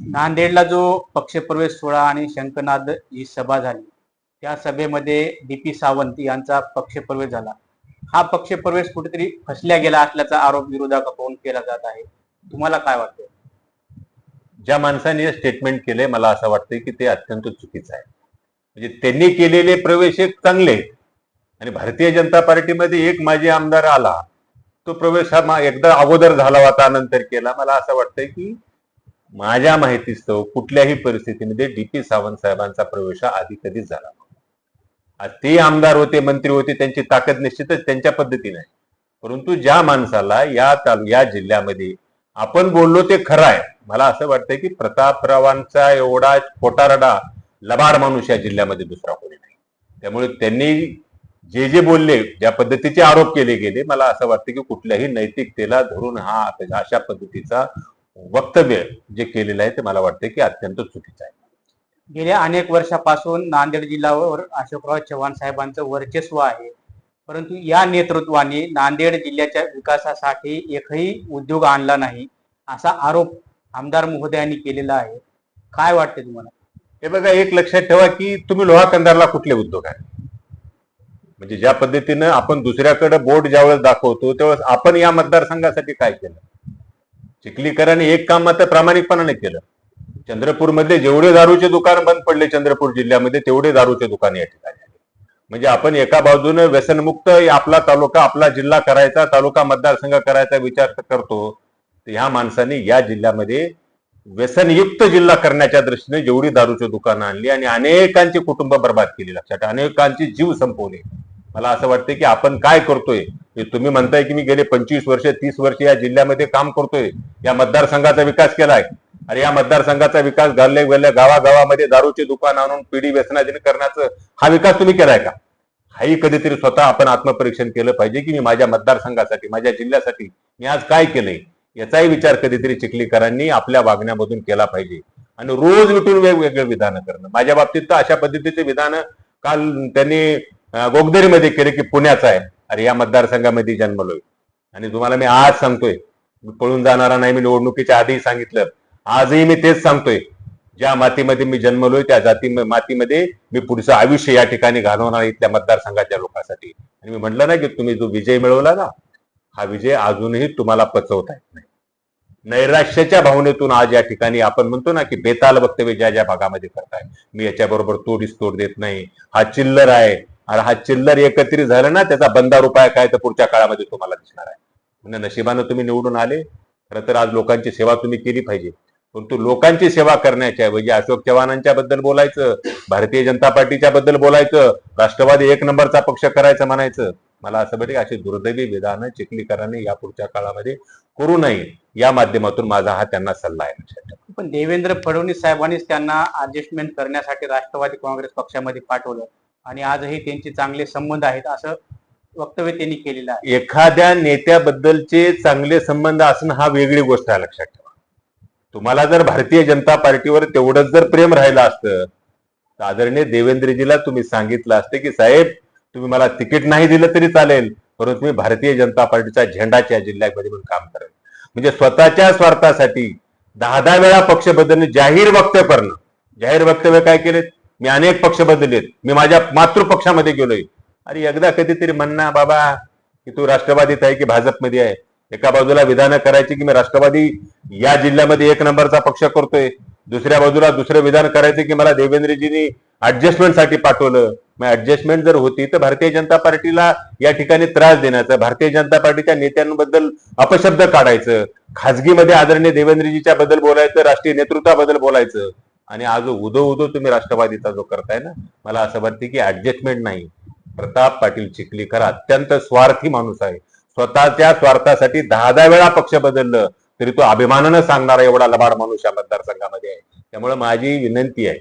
नांदेडला जो पक्षप्रवेश सोहळा आणि शंकनाद ही सभा झाली त्या सभेमध्ये डी पी सावंत यांचा पक्षप्रवेश झाला. हा पक्षप्रवेश कुठेतरी फसल्या गेला असल्याचा आरोप विरोधाकडून केला जात आहे? तुम्हाला काय वाटतं? ज्या माणसाने हे स्टेटमेंट केलंय मला असं वाटतंय की ते अत्यंत चुकीचं आहे. म्हणजे त्यांनी केलेले प्रवेश एक चांगले आणि भारतीय जनता पार्टीमध्ये एक माजी आमदार आला तो प्रवेश हा एकदा अगोदर झाला होता नंतर केला. मला असं वाटतंय की माझ्या माहितीस्तव कुठल्याही परिस्थितीमध्ये डी पी सावंत साहेबांचा प्रवेश हा आधी कधीच झाला ते आमदार होते मंत्री होते त्यांची ताकद निश्चितच त्यांच्या पद्धतीने आहे. परंतु ज्या माणसाला या तालु या जिल्ह्यामध्ये आपण बोललो ते खरं आहे. मला असं वाटतंय की प्रतापरावांचा एवढा खोटारडा लबाड माणूस या जिल्ह्यामध्ये दुसरा कोणी नाही. त्यामुळे त्यांनी जे जे बोलले ज्या पद्धतीचे आरोप केले गेले मला असं वाटतं की कुठल्याही नैतिकतेला धरून हा अशा पद्धतीचा वक्तव्य जे केलेलं आहे ते मला वाटतं की अत्यंत चुकीचं आहे. गेल्या अनेक वर्षापासून नांदेड जिल्ह्यावर अशोकराव चव्हाण साहेबांचं वर्चस्व आहे. परंतु या नेतृत्वाने नांदेड जिल्ह्याच्या विकासासाठी एकही उद्योग आणला नाही असा आरोप आमदार महोदयांनी केलेला आहे. काय वाटते तुम्हाला? हे बघा एक लक्षात ठेवा की तुम्ही लोहा कंदारला कुठले उद्योग आहे? म्हणजे ज्या पद्धतीनं आपण दुसऱ्याकडे बोट ज्यावेळेस दाखवतो त्यावेळेस आपण या मतदारसंघासाठी काय केलं? चिखलीकरांनी एक काम मात्र प्रामाणिकपणाने केलं. चंद्रपूरमध्ये जेवढे दारूचे दुकान बंद पडले चंद्रपूर जिल्ह्यामध्ये तेवढे दारूचे दुकान या ठिकाणी आले. म्हणजे आपण एका बाजूने व्यसनमुक्त आपला तालुका आपला जिल्हा करायचा तालुका मतदारसंघ करायचा विचार करतो तर ह्या माणसाने या जिल्ह्यामध्ये व्यसनयुक्त जिल्हा करण्याच्या दृष्टीने जेवढी दारूची दुकानं आणली आणि अनेकांची कुटुंब बर्बाद केली लक्षात अनेकांची जीव संपवले मला असं वाटतं की आपण काय करतोय? तुम्ही म्हणताय की मी गेले पंचवीस वर्ष तीस वर्ष या जिल्ह्यामध्ये काम करतोय. या मतदारसंघाचा विकास केलाय. अरे या मतदारसंघाचा विकास घालले गेल्या गावागावामध्ये दारूचे दुकान आणून पिढी व्यसनाधीन करण्याचं हा विकास तुम्ही केलाय का? हाही कधीतरी स्वतः आपण आत्मपरीक्षण केलं पाहिजे की मी माझ्या मतदारसंघासाठी माझ्या जिल्ह्यासाठी मी आज काय केलंय? याचाही विचार कधीतरी चिखलीकरांनी आपल्या वागण्यामधून केला पाहिजे. आणि रोज विटून वेगवेगळे विधान करणं. माझ्या बाबतीत तर अशा पद्धतीचे विधान काल त्यांनी गोगदरीमध्ये केले की पुण्याचा आहे. अरे या मतदारसंघामध्ये जन्मलोय आणि तुम्हाला मी आज सांगतोय मी पळून जाणारा नाही मी निवडणुकीच्या आधीही सांगितलं. आजही मी तेच सांगतोय ज्या मातीमध्ये मी जन्मलोय त्या जाती मातीमध्ये मी पुढचं आयुष्य या ठिकाणी घालवणार इथल्या मतदारसंघाच्या लोकांसाठी. आणि मी म्हटलं ना की तुम्ही जो विजय मिळवला ना हा विजय अजूनही तुम्हाला पचवता येत नाही. नैराश्याच्या भावनेतून आज या ठिकाणी आपण म्हणतो ना की बेताल वक्तव्य ज्या ज्या भागामध्ये करताय मी याच्याबरोबर तोडीस तोड देत नाही. हा चिल्लर आहे. आणि हा चिल्लर एकत्रित झाला ना त्याचा बंदार उपाय काय तर पुढच्या काळामध्ये तुम्हाला दिसणार आहे. म्हणजे नशिबानं तुम्ही निवडून आले खरं तर आज लोकांची सेवा तुम्ही केली पाहिजे. परंतु लोकांची सेवा करण्याच्या ऐवजी अशोक चव्हाणांच्या बद्दल बोलायचं भारतीय जनता पार्टीच्या बद्दल बोलायचं राष्ट्रवादी एक नंबरचा पक्ष करायचं म्हणायचं मला असं वाटतं की अशी दुर्दैवी विधानं चिखलीकरांनी यापुढच्या काळामध्ये करू नये. या माध्यमातून माझा हा त्यांना सल्ला आहे. पण देवेंद्र फडणवीस साहेबांनीच त्यांना ऍडजस्टमेंट करण्यासाठी राष्ट्रवादी काँग्रेस पक्षामध्ये पाठवलं. आणि आजही त्यांचे चांगले संबंध आहेत असं वक्तव्य त्यांनी केलेलं आहे. एखाद्या नेत्याबद्दलचे चांगले संबंध असणं हा वेगळी गोष्ट आहे लक्षात ठेवा. तुम्हाला जर भारतीय जनता पार्टीवर तेवढंच जर प्रेम राहिलं असतं तर आदरणीय देवेंद्रजीला तुम्ही सांगितलं असतं की साहेब तुम्ही मला तिकीट नाही दिलं तरी चालेल परंतु मी भारतीय जनता पार्टीचा झेंडाच्या जिल्ह्यामध्ये पण काम करेल म्हणजे स्वतःच्या स्वार्थासाठी दहा दहा वेळा पक्ष बदलणे जाहीर वक्तव्य करणं. जाहीर वक्तव्य काय केलेत? मी अनेक पक्ष बदललेत. मी माझ्या मातृपक्षामध्ये गेलोय. अरे एकदा कधीतरी म्हणणं बाबा की तू राष्ट्रवादीत आहे की भाजपमध्ये आहे? एका बाजूला विधानं करायची की मी राष्ट्रवादी? या जिल्ह्यामध्ये एक नंबरचा पक्ष करतोय. दुसऱ्या बाजूला दुसरं विधान करायचं की मला देवेंद्रजींनी ऍडजस्टमेंटसाठी पाठवलं. मग ऍडजस्टमेंट जर होती तर भारतीय जनता पार्टीला या ठिकाणी त्रास देण्याचं भारतीय जनता पार्टीच्या नेत्यांबद्दल अपशब्द काढायचं खाजगीमध्ये आदरणीय देवेंद्रजीच्या बद्दल बोलायचं राष्ट्रीय नेतृत्वाबद्दल बोलायचं. आणि आज उदो उदो तुम्ही राष्ट्रवादीचा जो करताय ना मला असं वाटतं की ऍडजस्टमेंट नाही. प्रताप पाटील चिखलीकर अत्यंत स्वार्थी माणूस आहे. स्वतःच्या स्वार्थासाठी दहा दहा वेळा पक्ष बदललं तरी तो अभिमानानं सांगणारा एवढा लबाड माणूस या मतदारसंघामध्ये आहे. त्यामुळे माझी विनंती आहे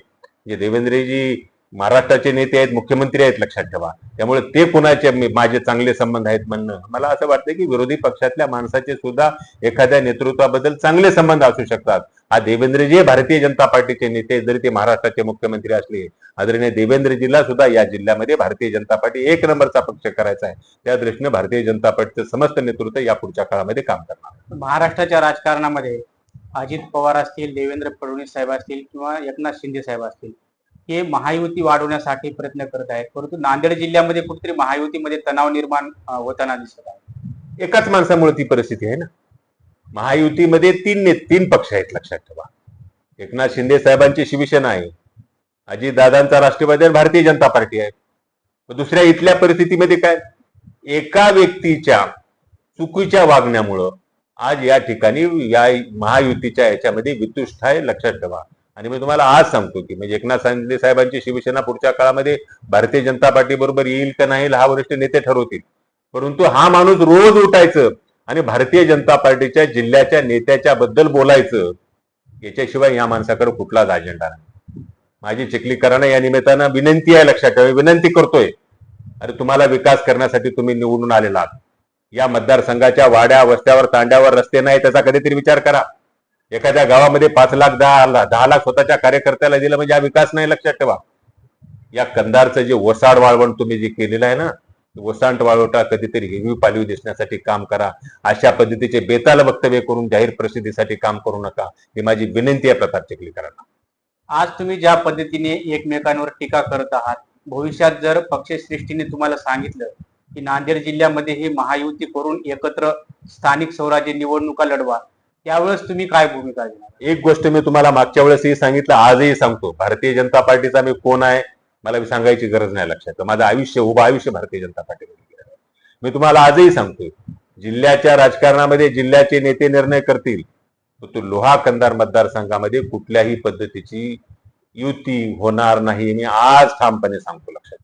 जे देवेंद्रजी महाराष्ट्राचे नेते आहेत मुख्यमंत्री आहेत लक्षात ठेवा. त्यामुळे ते कुणाचे माझे चांगले संबंध आहेत म्हणणं मला असं वाटतं की विरोधी पक्षातल्या माणसाचे सुद्धा एखाद्या नेतृत्वाबद्दल चांगले संबंध असू शकतात. हा देवेंद्रजी भारतीय जनता पार्टीचे नेते जरी ते महाराष्ट्राचे मुख्यमंत्री असले आदरणीय देवेंद्रजीला सुद्धा या जिल्ह्यामध्ये भारतीय जनता पार्टी एक नंबरचा पक्ष करायचा आहे. त्या दृष्टीने भारतीय जनता पार्टीचं समस्त नेतृत्व या पुढच्या काळामध्ये काम करणार महाराष्ट्राच्या राजकारणामध्ये अजित पवार असतील देवेंद्र फडणवीस साहेब असतील किंवा एकनाथ शिंदे साहेब असतील हे महायुती वाढवण्यासाठी प्रयत्न करत आहेत. परंतु नांदेड जिल्ह्यामध्ये कुठेतरी महायुतीमध्ये तणाव निर्माण होताना दिसत आहे. एकाच माणसामुळे ती परिस्थिती आहे ना? महायुतीमध्ये तीन ने तीन पक्ष आहेत लक्षात ठेवा. एकनाथ शिंदे साहेबांची शिवसेना आहे. अजितदादांचा राष्ट्रवादी आणि भारतीय जनता पार्टी आहे. दुसऱ्या इथल्या परिस्थितीमध्ये काय? एका व्यक्तीच्या चुकीच्या वागण्यामुळं आज या ठिकाणी या महायुतीच्या याच्यामध्ये वितुष्ट आहे लक्षात ठेवा. आणि मी तुम्हाला आज सांगतो की म्हणजे एकनाथ शिंदे साहेबांची शिवसेना पुढच्या काळामध्ये भारतीय जनता पार्टी बरोबर येईल का नाही हा वरिष्ठ नेते ठरवतील. परंतु हा माणूस रोज उठायचं. आणि भारतीय जनता पार्टीच्या जिल्ह्याच्या नेत्याच्या बद्दल बोलायचं याच्याशिवाय या माणसाकडे कुठलाच अजेंडा नाही. माझी चिखलीकरांना या निमित्तानं विनंती आहे लक्षात ठेवा. विनंती करतोय अरे तुम्हाला विकास करण्यासाठी तुम्ही निवडून आलेला आहात. या मतदारसंघाच्या वाड्या वस्त्यावर तांड्यावर रस्ते नाही त्याचा कधीतरी विचार करा. एखाद्या गावामध्ये पाच लाख दहा दहा लाख स्वतःच्या कार्यकर्त्याला दिलं म्हणजे हा विकास नाही लक्षात ठेवा. या कंदारचं जे वसाड वाळवण तुम्ही जे केलेलं आहे ना वसांट वाळवटा कधीतरी हिरवी पालवी दिसण्यासाठी काम करा. अशा पद्धतीचे बेताल वक्तव्य करून जाहीर प्रसिद्धीसाठी काम करू नका. ही माझी विनंती आहे प्रताप चिखलीकरांना आज तुम्ही ज्या पद्धतीने एकमेकांवर टीका करत आहात भविष्यात जर पक्षश्रेष्ठीने तुम्हाला सांगितलं की नांदेड जिल्ह्यामध्ये हे महायुती करून एकत्र स्थानिक स्वराज्य निवडणुका लढवा त्यावेळेस तुम्ही काय भूमिका घेणार? एक गोष्ट मी तुम्हाला मागच्या वेळेसही सांगितलं आजही सांगतो भारतीय जनता पार्टीचा मी कोण आहे मला सांगायची गरज नाही लक्षात. माझं आयुष्य उभं आयुष्य भारतीय जनता पार्टीमध्ये गेलं. मी तुम्हाला आजही सांगतोय जिल्ह्याच्या राजकारणामध्ये जिल्ह्याचे नेते निर्णय करतील तो लोहा कंदार मतदारसंघामध्ये कुठल्याही पद्धतीची युती होणार नाही. मी आज ठामपणे सांगतो लक्षात.